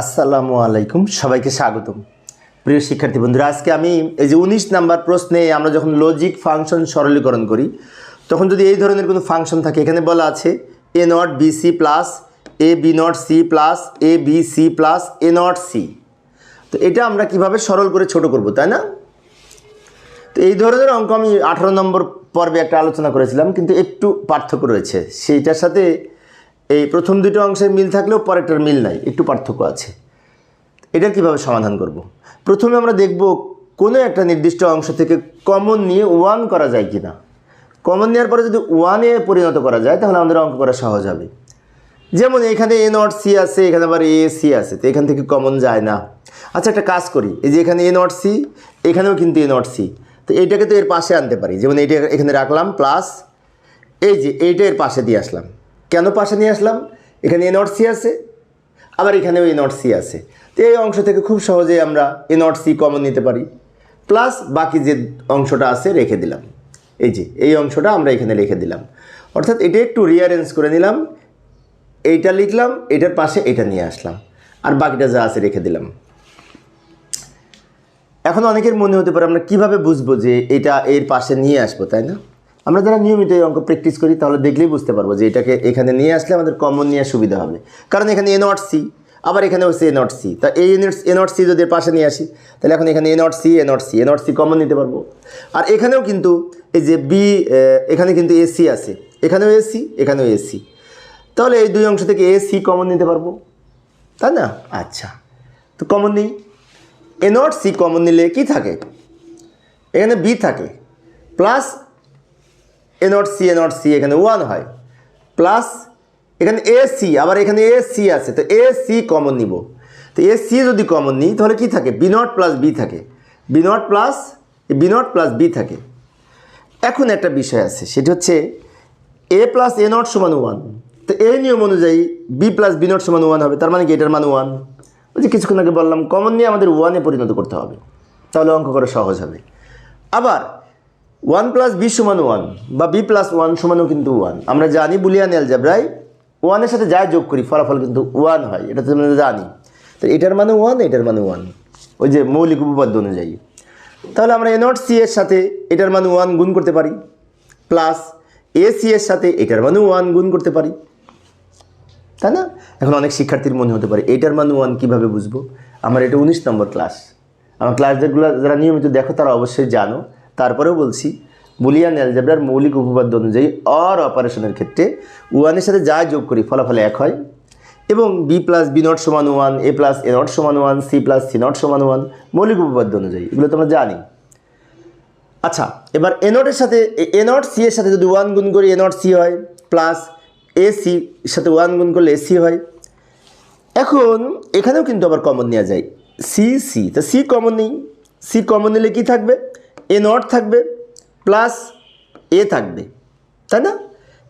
আসসালামু আলাইকুম, সবাইকে স্বাগতম। প্রিয় শিক্ষার্থী বন্ধুরা, আজকে আমি এই যে উনিশ নাম্বার প্রশ্নে আমরা যখন লজিক ফাংশন সরলীকরণ করি, তখন যদি এই ধরনের কোনো ফাংশন থাকে, এখানে বলা আছে A not B C plus A B not C plus A B C plus A not C তো এটা আমরা কীভাবে সরল করে ছোট করব, তাই না? তো এই ধরনের অঙ্ক আমি আঠারো নম্বর পর্বে একটা আলোচনা করেছিলাম, কিন্তু একটু পার্থক্য রয়েছে। সেইটার সাথে এই প্রথম দুটো অংশের মিল থাকলেও পরেরটার মিল নাই, একটু পার্থক্য আছে। এটা কীভাবে সমাধান করব। প্রথমে আমরা দেখব কোনো একটা নির্দিষ্ট অংশ থেকে কমন নিয়ে ওয়ান করা যায় কি না কমন নেওয়ার পরে যদি ওয়ানে পরিণত করা যায়, তাহলে আমাদের অঙ্ক করা সহজ হবে। যেমন এখানে এ নট সি আছে, এখানে আবার এ সি আছে, তো এখান থেকে কমন যায় না। আচ্ছা একটা কাজ করি, এই যে এখানে এ নট সি এখানেও কিন্তু এ নট সি তো এইটাকে তো এর পাশে আনতে পারি, যেমন এইটা এখানে রাখলাম প্লাস এই যে এইটা এর পাশে দিয়ে আসলাম। কেন পাশে নিয়ে আসলাম? এখানে এ নট সি আছে, আবার এখানেও এ নট সি আছে। তো এই অংশ থেকে খুব সহজেই আমরা এ নট সি কমন নিতে পারি। প্লাস বাকি যে অংশটা আছে, রেখে দিলাম। এই যে, এই অংশটা আমরা এখানে রেখে দিলাম। অর্থাৎ এটা একটু রিয়ারেঞ্জ করে নিলাম। এইটা লিখলাম, এটার পাশে এটা নিয়ে আসলাম। আর বাকিটা যা আছে রেখে দিলাম। এখন অনেকের মনে হতে পারে আমরা কীভাবে বুঝব যে এটা এর পাশে নিয়ে আসব, তাই না? আমরা যারা নিয়মিত এই অঙ্ক প্র্যাকটিস করি, তাহলে দেখলেই বুঝতে পারব যে এটাকে এখানে নিয়ে আসলে আমাদের কমন নিয়ে সুবিধা হবে। কারণ এখানে এ নট সি আবার এখানে হচ্ছে এ নট সি তা এই এ নট সি যদি পাশে নিয়ে আসি, তাহলে এখন এখানে A not C A not C A not C common নিতে পারব। আর এখানেও কিন্তু এই যে বি এখানে কিন্তু এসি আছে। এখানেও এসি এখানেও এসি তাহলে এই দুই অংশ থেকে এ সি কমন নিতে পারব। তাই না? আচ্ছা। তো কমন নেই। এ নট সি কমন নিলে কি থাকে? এখানে বি থাকে। Plus A not C A not C এখানে ওয়ান হয়। প্লাস এখানে এ সি আবার এখানে এ সি আছে। তো এ সি কমন নিব। তো এ সি যদি কমন নিই, তাহলে কি থাকে? বি নট প্লাস বি থাকে। B not plus B not plus B থাকে। এখন একটা বিষয় আছে, সেটি হচ্ছে এ প্লাস এ নট সমান ওয়ান তো এই নিয়ম অনুযায়ী বি প্লাস বি নট সমান ওয়ান হবে। তার মানে কি? এটার মান ওয়ান ওই যে কিছুক্ষণ আগে বললাম কমন নিয়ে আমাদের ওয়ানে পরিণত করতে হবে। তাহলে অঙ্ক করা সহজ হবে। আবার ওয়ান প্লাস বি সমান ওয়ান বা বি প্লাস ওয়ান সমানও কিন্তু ওয়ান। আমরা জানি বুলিয়ান অ্যালজাবরায় ওয়ানের সাথে যা যোগ করি, ফলাফল কিন্তু ওয়ান হয়, এটা তো আমরা জানি। তো এটার মানে ওয়ান, এটার মানে ওয়ান। ওই যে মৌলিক উপপাদ্য অনুযায়ী। তাহলে আমরা এ সি এর সাথে এটার মানে ওয়ান গুণ করতে পারি, প্লাস এ সি এর সাথে এটার মানে ওয়ান গুণ করতে পারি। তাই না? এখন অনেক শিক্ষার্থীর মনে হতে পারে, এটার মান ওয়ান কীভাবে বুঝব? আমার এটা উনিশ নম্বর ক্লাস আমার ক্লাস যেগুলো যারা নিয়মিত দেখো, তারা অবশ্যই জানো। তারপরেও বলছি, বুলিয়ান অ্যালজেব্রার মৌলিক উপপাদ্য অনুযায়ী অর অপারেশনের ক্ষেত্রে ওয়ানের সাথে যা যোগ করি, ফলাফল এক হয়। এবং বি প্লাস বি নট সমান one A plus A not সমান one C plus C not সমান ওয়ান মৌলিক উপপাদ্য অনুযায়ী। এগুলো তো আমরা জানি। আচ্ছা এবার এ নটের সাথে এ নট সি এর সাথে যদি ওয়ান গুণ করি এ নট সি হয় প্লাস এ সি সাথে ওয়ান গুণ করলে এ সি হয়। এখন, এখানেও কিন্তু আবার কমন নেওয়া যায়। সি সি তো সি কমন নেই। সি কমন নিলে কী থাকবে? এ নট থাকবে প্লাস এ থাকবে, তাই না?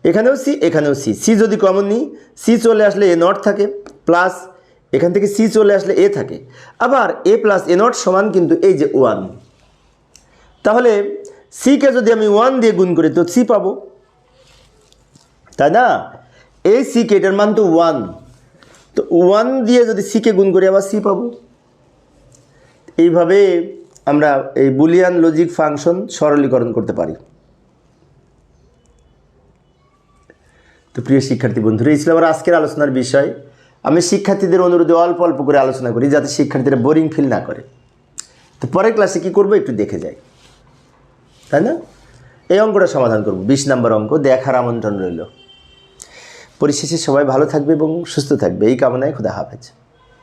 এখানেও সি এখানেও সি সি যদি কমন নিই সি চলে আসলে এ নট থাকে প্লাস এখান থেকে সি চলে আসলে এ থাকে। আবার এ প্লাস এ নট সমান কিন্তু এই যে ওয়ান তাহলে সিকে যদি আমি ওয়ান দিয়ে গুণ করি, তো সি পাবো। তাই না? এই সিকে এটার মান তো ওয়ান তো ওয়ান দিয়ে যদি সিকে গুণ করি, আবার সি পাবো। এইভাবে আমরা এই বুলিয়ান লজিক ফাংশন সরলীকরণ করতে পারি। তো প্রিয় শিক্ষার্থী বন্ধুরা, এই ছিল আমার আজকের আলোচনার বিষয়। আমি শিক্ষার্থীদের অনুরোধে অল্প অল্প করে আলোচনা করি যাতে শিক্ষার্থীরা বোরিং ফিল না করে। তো পরের ক্লাসে কী করব একটু দেখে যাই। তাই না? এই অঙ্কটা সমাধান করব। বিশ নম্বর অঙ্ক, দেখার আমন্ত্রণ রইল। পরিশেষে সবাই ভালো থাকবে এবং সুস্থ থাকবে। এই কামনায় খুদা হাফেজ।